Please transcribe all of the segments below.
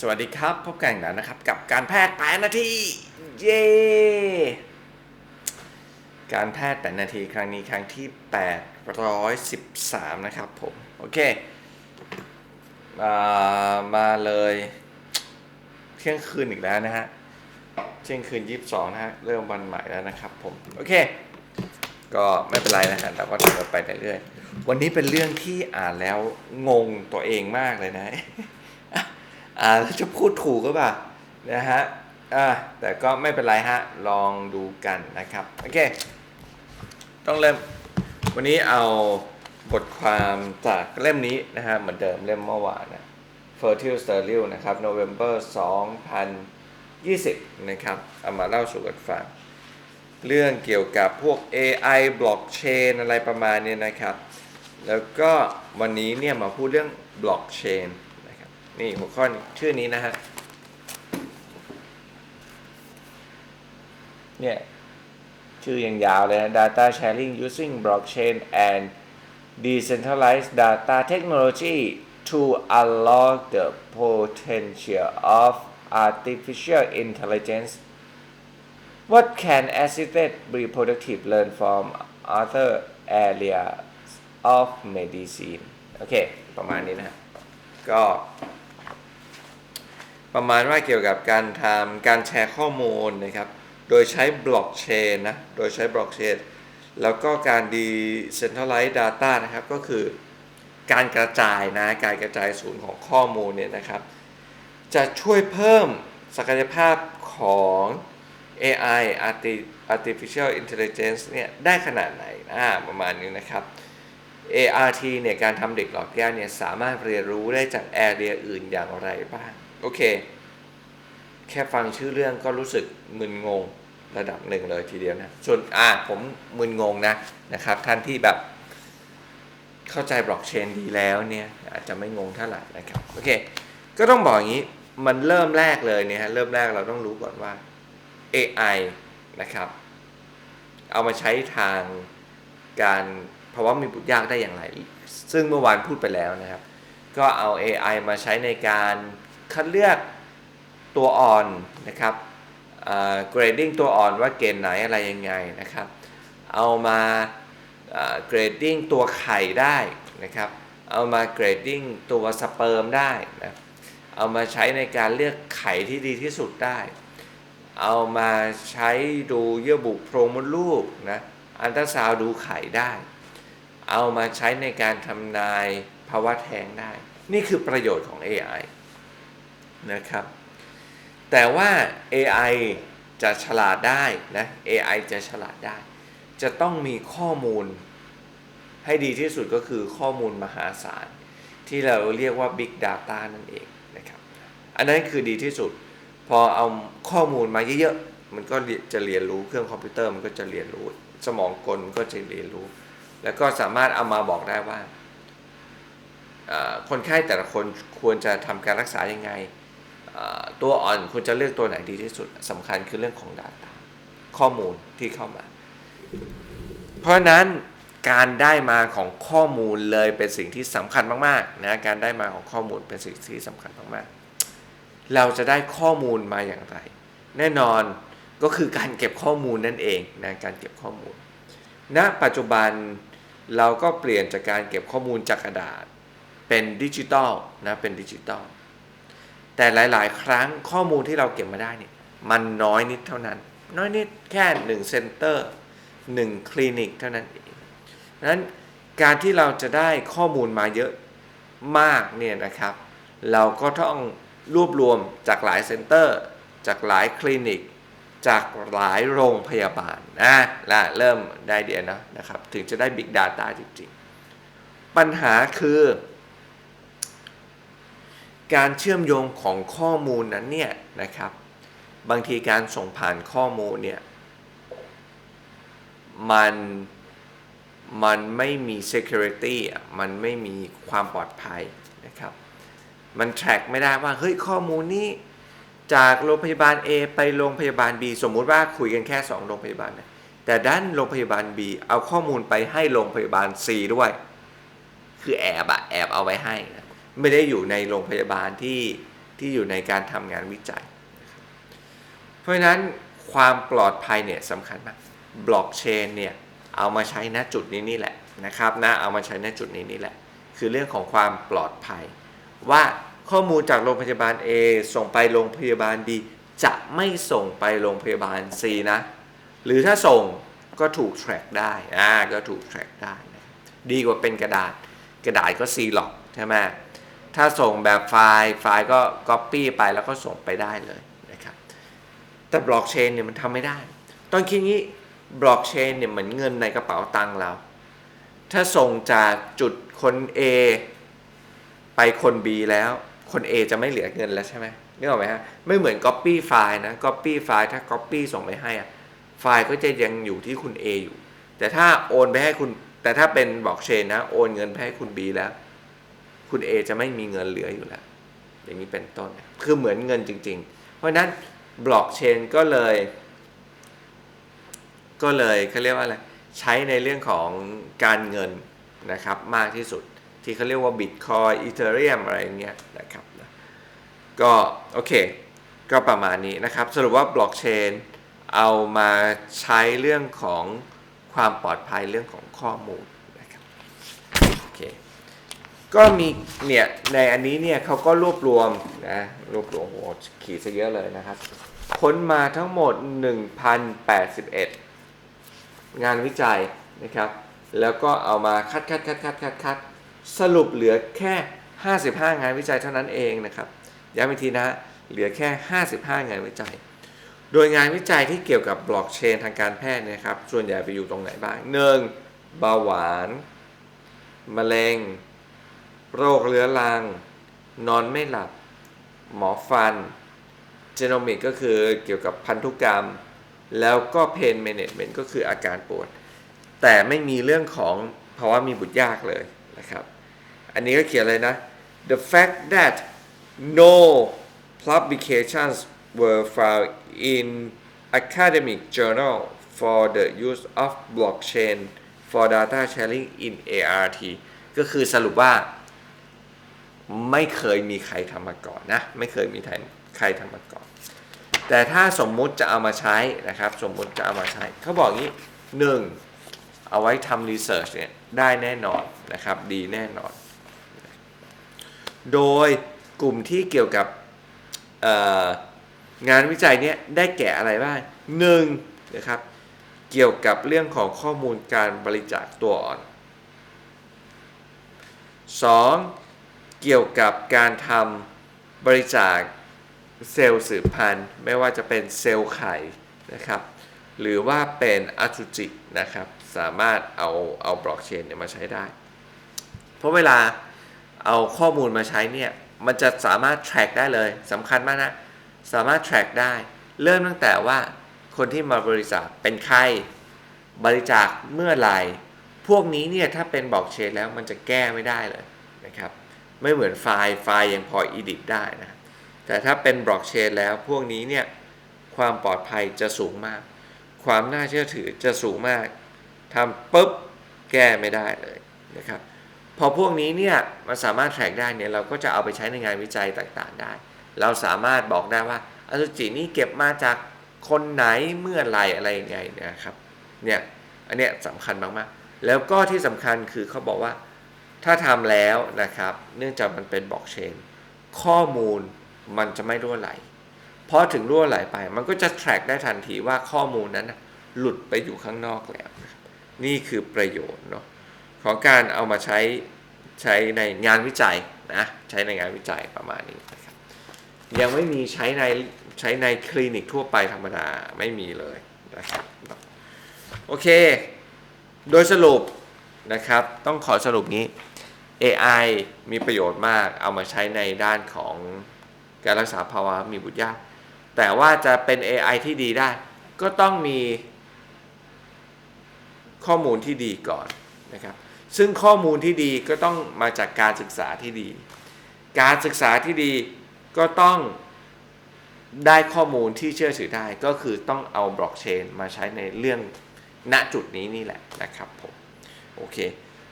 สวัสดีครับ พบกันอีกแล้วนะครับ กับการแพทย์8นาที เย้การแพทย์8นาทีครั้งนี้ครั้งที่ 813 นะครับผม โอเคมามาเลยเที่ยงคืนอีกแล้วนะฮะเที่ยงคืน 22 นะฮะ เริ่มวันใหม่แล้วนะครับผม โอเค ก็ไม่เป็นไรนะฮะเราก็ทำกันไปเรื่อยๆวันนี้เป็นเรื่องที่อ่านแล้วงงตัวเองมากเลยนะ อ่าจะพูดถูกก็ป่ะนะฮะอ่าแต่ก็ไม่เป็นไรฮะ ลองดูกันนะครับ โอเค ต้องเริ่ม วันนี้เอาบทความจากเล่มนี้นะฮะ เหมือนเดิมเล่มเมื่อวานนะ Fertile Sterile นะครับ November 2020 นะครับ เอามาเล่าสู่กันฟัง เรื่องเกี่ยวกับพวก AI blockchain อะไรประมาณนี้นะครับ แล้วก็วันนี้เนี่ยมาพูดเรื่อง blockchain น นี่หัวข้อนชื่อนี้นะฮะ เนี่ย ชื่อยังยาวเลยนะ data sharing using blockchain and decentralized data technology to unlock the potential of artificial intelligence What can assisted reproductive learn from other areas of medicine โอเค ประมาณนี้นะ ก็ ประมาณว่าเกี่ยวกับการทำการแชร์ข้อมูลนะครับ โดยใช้บล็อกเชนนะ โดยใช้บล็อกเชน แล้วก็การ decentralized data นะครับ ก็คือการกระจายนะ การกระจายศูนย์ของข้อมูลเนี่ยนะครับ จะช่วยเพิ่มศักยภาพของ AI artificial intelligence เนี่ยได้ขนาดไหนนะประมาณนี้นะครับ ART เนี่ยการทำเด็กหลอกแก้วเนี่ยสามารถเรียนรู้ได้จากแอเรียอื่นอย่างไรบ้าง โอเค แค่ฟังชื่อเรื่องก็รู้สึกมึนงงระดับหนึ่งเลยทีเดียวนะส่วนอ่าผมมึนงงนะนะครับ ท่านที่แบบเข้าใจบล็อกเชนดีแล้วเนี่ยอาจจะไม่งงเท่าไหร่นะครับโอเค ก็ต้องบอกอย่างนี้มันเริ่มแรกเลยเนี่ยฮะเริ่มแรกเราต้องรู้ก่อนว่า AI นะครับ เอามาใช้ทางการภาวะมีบุตรยากได้อย่างไร ซึ่งเมื่อวานพูดไปแล้วนะครับ ก็เอา AI มาใช้ในการ คัดเลือกตัวอ่อนนะครับเกรดดิ้งตัวอ่อนว่าเกณฑ์ไหนอะไรยังไงนะครับ เอามาเกรดดิ้งตัวไข่ได้นะครับ เอามาเกรดดิ้งตัวสเปิร์มได้นะเอามาใช้ในการเลือกไข่ที่ดีที่สุดได้ เอามาใช้ดูเยื่อบุโพรงมดลูกนะอันตราซาวดูไข่ได้ เอามาใช้ในการทำนายภาวะแท้งได้ นี่คือประโยชน์ของ AI นะครับ แต่ว่า AI จะฉลาดได้นะ AI จะฉลาดได้ จะต้องมีข้อมูลให้ดีที่สุดก็คือข้อมูลมหาศาล ที่เราเรียกว่า Big Data นั่นเองนะครับ อันนั้นคือดีที่สุด พอเอาข้อมูลมาเยอะๆ มันก็จะเรียนรู้เครื่องคอมพิวเตอร์มันก็จะเรียนรู้ สมองกลก็จะเรียนรู้ แล้วก็สามารถเอามาบอกได้ว่าคนไข้แต่ละคนควรจะทำการรักษายังไง ตัวอ่อนควรจะเลือกตัวไหนดีที่สุดสำคัญคือเรื่องของ Data ข้อมูลที่เข้ามา เพราะนั้นการได้มาของข้อมูลเลยเป็นสิ่งที่สำคัญมากๆนะการได้มาของข้อมูลเป็นสิ่งที่สำคัญมากๆ เราจะได้ข้อมูลมาอย่างไร แน่นอนก็คือการเก็บข้อมูลนั่นเองนะการเก็บข้อมูลณปัจจุบันเราก็เปลี่ยนจากการเก็บข้อมูลจากกระดาษ เป็นดิจิตอลนะเป็นดิจิตอล แต่หลาย ๆ ครั้งข้อมูลที่เราเก็บมาได้เนี่ยมันน้อยนิดเท่านั้น น้อยนิดแค่1เซ็นเตอร์1คลินิกเท่านั้นเองดังนั้นการที่เราจะได้ข้อมูลมาเยอะมากเนี่ยนะครับ เราก็ต้องรวบรวมจากหลายเซ็นเตอร์ จากหลายคลินิก จากหลายโรงพยาบาลนะและเริ่มได้เดียนะนะครับ ถึงจะได้ Big Data จริง ๆ ปัญหาคือ การเชื่อมโยงของข้อมูลนั้นเนี่ยนะครับ บางทีการส่งผ่านข้อมูลเนี่ยมันมันไม่มี security มันไม่มีความปลอดภัยนะครับ มัน track ไม่ได้ว่า เฮ้ย ข้อมูลนี้จากโรงพยาบาล A ไปโรงพยาบาล B สมมุติว่าคุยกันแค่ 2 โรงพยาบาลนะแต่ด้านโรงพยาบาล B เอาข้อมูลไปให้โรงพยาบาล C ด้วย คือแอบอะแอบเอาไว้ให้นะ ไม่ได้อยู่ในโรงพยาบาลที่ที่อยู่ในการทำงานวิจัย เพราะฉะนั้นความปลอดภัยเนี่ยสำคัญมากบล็อกเชนเนี่ยเอามาใช้ณจุดนี้นี่แหละนะครับนะเอามาใช้ณจุดนี้นี่แหละ คือเรื่องของความปลอดภัย ว่าข้อมูลจากโรงพยาบาล A ส่งไปโรงพยาบาล B จะไม่ส่งไปโรงพยาบาล C นะ หรือถ้าส่งก็ถูก track ได้อ่าก็ถูก track ได้นะดีกว่าเป็นกระดาษกระดาษก็ C หรอกใช่ไหม ถ้าส่งแบบไฟล์ไฟล์ก็ copy ไปแล้วก็ส่งไปได้เลยนะครับ แต่บล็อกเชนเนี่ยมันทำไม่ได้ ต้องคิดงี้บล็อกเชนเนี่ยเหมือนเงินในกระเป๋าตังค์เรา ถ้าส่งจากจุดคน A ไปคน B แล้วคน A จะไม่เหลือเงินแล้วใช่ไหมนึกออกไหมฮะไม่เหมือน Copy ไฟล์นะ Copy ไฟล์ถ้า Copy ส่งไปให้อะไฟล์ก็จะยังอยู่ที่คุณ A อยู่ แต่ถ้าโอนไปให้คุณ แต่ถ้าเป็นบล็อกเชนนะ โอนเงินไปให้คุณ B แล้ว คุณ A จะไม่มีเงินเหลืออยู่แล้ว อย่างนี้เป็นต้น คือเหมือนเงินจริง ๆ เพราะนั้นบล็อกเชนก็เลย ก็เลยเขาเรียกว่าอะไร ใช้ในเรื่องของการเงินนะครับมากที่สุดที่เขาเรียกว่า Bitcoin Ethereum อะไรอย่างเงี้ยนะครับนะก็โอเค ก็ประมาณนี้นะครับ สรุปว่าบล็อกเชนเอามาใช้เรื่องของความปลอดภัยเรื่องของข้อมูลนะครับโอเค ก็มีเนี่ยในอันนี้เนี่ยเขาก็รวบรวมนะรวบรวมโอ้โหขีดซะเยอะเลยนะครับ ค้นมาทั้งหมด 1,081 งานวิจัยนะครับ แล้วก็เอามาคัดคัดคัดคัดคัดคัดสรุปเหลือแค่ 55 งานวิจัยเท่านั้นเองนะครับย้ำอีกทีนะเหลือแค่ 55 งานวิจัย โดยงานวิจัยที่เกี่ยวกับบล็อกเชนทางการแพทย์นะครับ ส่วนใหญ่ไปอยู่ตรงไหนบ้าง 1. เบาหวาน มะเร็ง โรคเรื้อรัง นอนไม่หลับ หมอฟัน เจโนมิกก็คือเกี่ยวกับพันธุกรรม แล้วก็เพนเมเนจเมนต์ก็คืออาการปวด แต่ไม่มีเรื่องของภาวะมีบุตรยากเลยนะครับ อันนี้ก็เขียนเลยนะ the fact that no publications were found in academic journal for the use of blockchain for data sharing in ART ก็คือสรุปว่า ไม่เคยมีใครทำมาก่อนนะ ไม่เคยมีใครทำมาก่อน แต่ถ้าสมมุติจะเอามาใช้นะครับ สมมุติจะเอามาใช้เขาบอกงี้หนึ่งเอาไว้ทำรีเสิร์ชเนี่ยได้แน่นอนนะครับ ดีแน่นอน โดยกลุ่มที่เกี่ยวกับงานวิจัยเนี่ยได้แก่อะไรบ้างหนึ่งนะครับ เกี่ยวกับเรื่องของข้อมูลการบริจาคตัวอ่อน 2. เกี่ยวกับการทำบริจาคเซลล์สืบพันธุ์ ไม่ว่าจะเป็นเซลล์ไข่นะครับ หรือว่าเป็นอสุจินะครับ สามารถเอาเอาบล็อกเชนเนี่ยมาใช้ได้ เพราะเวลาเอาข้อมูลมาใช้เนี่ย มันจะสามารถ track ได้เลยสำคัญมากนะ สามารถ track ได้ เริ่มตั้งแต่ว่าคนที่มาบริจาคเป็นใครบริจาคเมื่อไหร่พวกนี้เนี่ยถ้าเป็นบล็อกเชนแล้วมันจะแก้ไม่ได้เลยนะครับ ไม่เหมือนไฟล์ไฟล์ยังพอ edit ได้นะแต่ถ้าเป็นบล็อกเชนแล้วพวกนี้เนี่ยความปลอดภัยจะสูงมาก ความน่าเชื่อถือจะสูงมากทำปุ๊บแก้ไม่ได้เลยนะครับพอพวกนี้เนี่ยมันสามารถแทร็กได้เนี่ยเราก็จะเอาไปใช้ในงานวิจัยต่างๆได้ เราสามารถบอกได้ว่าอสุจินี่เก็บมาจากคนไหนเมื่อไรอะไรยังไงนะครับเนี่ยอันเนี้ยสำคัญมากๆ แล้วก็ที่สำคัญคือเขาบอกว่า ถ้าทำแล้วนะครับ เนื่องจากมันเป็นบล็อกเชนข้อมูลมันจะไม่รั่วไหลพอถึงรั่วไหลไปมันก็จะ track ได้ทันทีว่าข้อมูลนั้นหลุดไปอยู่ข้างนอกแล้วน,ะนี่คือประโยชน์เนาะของการเอามาใช้ใช้ในงานวิจัยนะใช้ในงานวิจัยประมาณนี้นะครับยังไม่มีใช้ในใช้ในคลินิกทั่วไปธรรมดาไม่มีเลยนะครับโอเค โดยสรุป นะครับ ต้องขอสรุปงี้ AI มีประโยชน์มากเอามาใช้ในด้านของการรักษาภาวะมีบุตรยาก แต่ว่าจะเป็น AI ที่ดีได้ ก็ต้องมีข้อมูลที่ดีก่อนนะครับ ซึ่งข้อมูลที่ดีก็ต้องมาจากการศึกษาที่ดี การศึกษาที่ดีก็ต้องได้ข้อมูลที่เชื่อถือได้ ก็คือต้องเอาบล็อกเชนมาใช้ในเรื่องณจุดนี้นี่แหละนะครับผม โอเค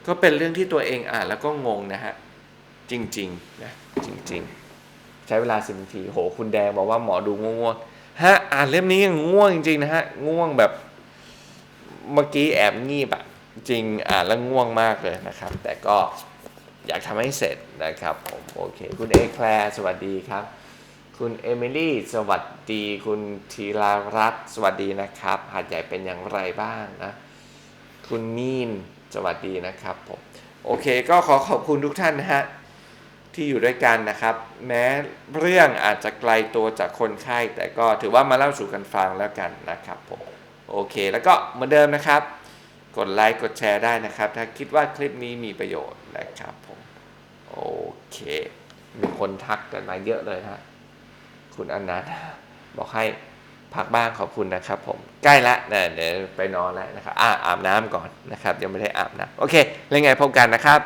ก็เป็นเรื่องที่ตัวเองอ่านแล้วก็งงนะฮะ จริงๆนะจริงใช้เวลาสิบนาทีโหคุณแดงบอกว่าหมอดูง่วงฮะอ่านเล่มนี้ยังง่วงจริงๆนะฮะง่วงแบบเมื่อกี้แอบงีบอะจริงอ่านแล้วง่วงมากเลยนะครับ แต่ก็อยากทำให้เสร็จนะครับผมโอเค คุณเอแคลร์สวัสดีครับ คุณเอมิลี่สวัสดี คุณธีรารัตน์สวัสดีนะครับหาดใหญ่เป็นอย่างไรบ้างนะ คุณมีน สวัสดีนะครับผมโอเคก็ขอขอบคุณทุกท่านนะฮะที่อยู่ด้วยกันนะครับ แม้เรื่องอาจจะไกลตัวจากคนไข้ แต่ก็ถือว่ามาเล่าสู่กันฟังแล้วกันนะครับผมโอเค แล้วก็เหมือนเดิมนะครับ กดไลค์กดแชร์ได้นะครับ ถ้าคิดว่าคลิปนี้มีประโยชน์นะครับผมโอเค มีคนทักกันมาเยอะเลยฮะคุณอนันต์บอกให้ พักบ้างขอบคุณนะครับผมใกล้ละนะเดี๋ยวไปนอนแล้วนะครับอ่าอาบน้ำก่อนนะครับยังไม่ได้อาบน้ำโอเคแล้วไงพบกันนะครับ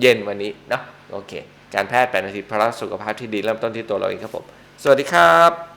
เย็นวันนี้เนาะโอเค การแพทย์แปดนาทีเพราะสุขภาพที่ดีเริ่มต้นที่ตัวเราเองครับผม สวัสดีครับ